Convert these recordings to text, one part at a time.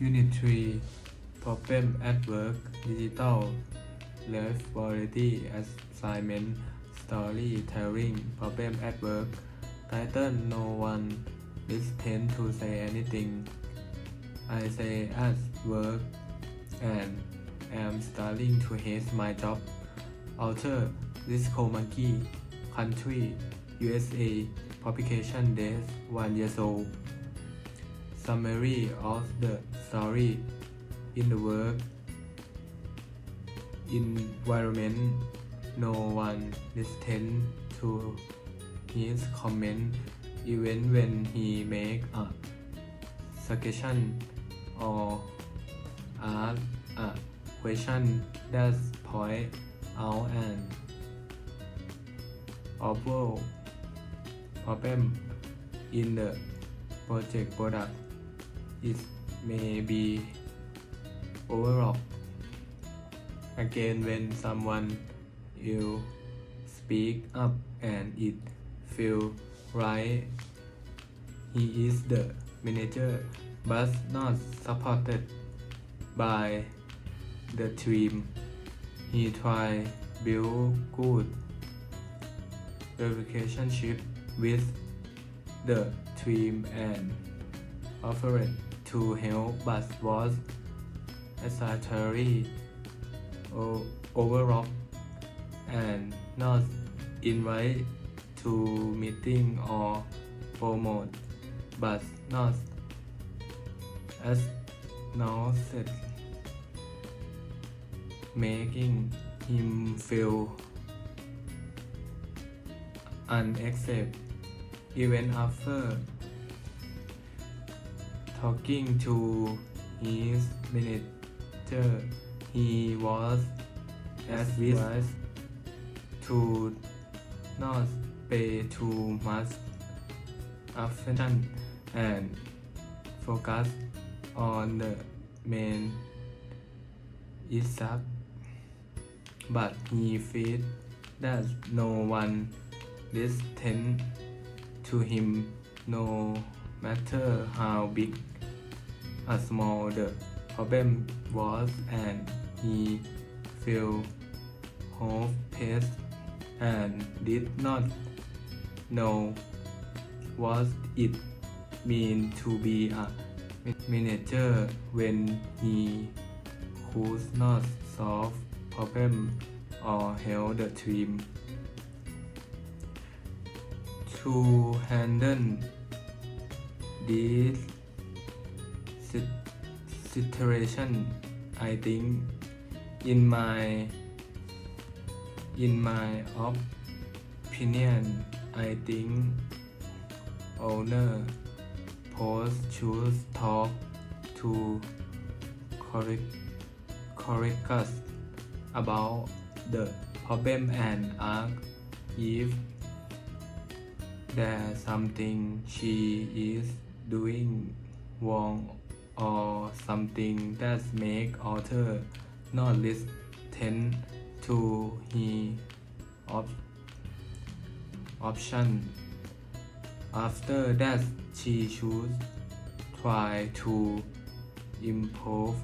Unit 3 Problem at Work Digital Life Variety Assignment Storytelling Problem at Work Title No one listen to say anything I say at work and am starting to hate my job. Author Disco Monkey Country USA Publication date 1 years old. Summary of the story in the work environment no one listened to his comment even when he make a suggestion or ask a question that point out an obvious problem in the project product it may be overlooked again when someone you speak up and it feel right. He is the manager but not supported by the team. He try build good relationship with the team and offered to help but was essentially overlooked and not invited to meeting or promote but not as acknowledged making him feel unaccepted even after talking to his manager. He was advised to not pay too much attention and focus on the main issue. But he felt that no one listened to him no matter how big or small the problem was and he felt hopeless and did not know what it meant to be a manager when he could not solve problem or help the team to handle this situation I think in my in my opinion I think owner post should talk to correct correct us about the problem and ask if there's something she is doing wrong or something that make author not listen to his op- option. After that she should try to improve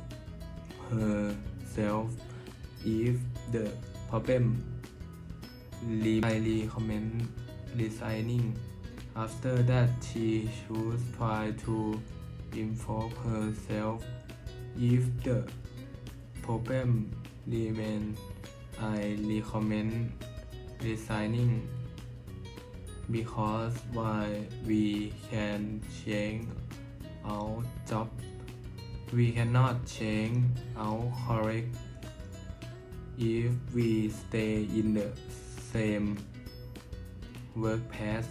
herself if the problem I recommend resigning after that she should try to improve herself. If the problem remain I recommend resigning because why we can change our job? We cannot change our correct if we stay in the same workplace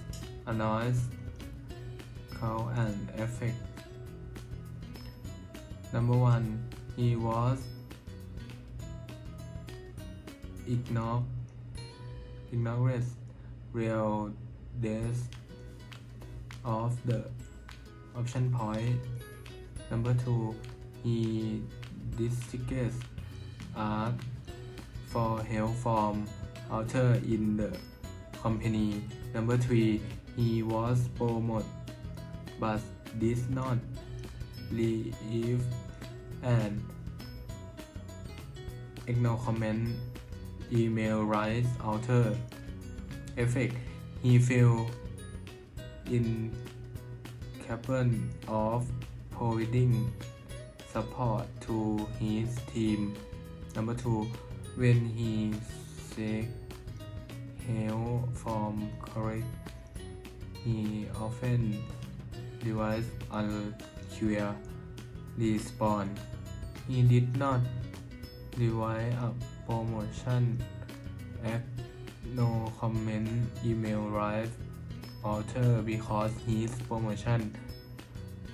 annoys cause and effect number one he was ignored ignored real death of the option point. Number two he discussed art for help from author in the company. Number three he was promoted but did not leave and ignore comment email rights alter effect. He feel incapable of providing support to his team. Number two when he seek help from colleagues he often unclear response he did not devise a promotion act no comment email right alter because his promotion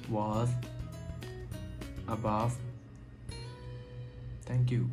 was above. Thank you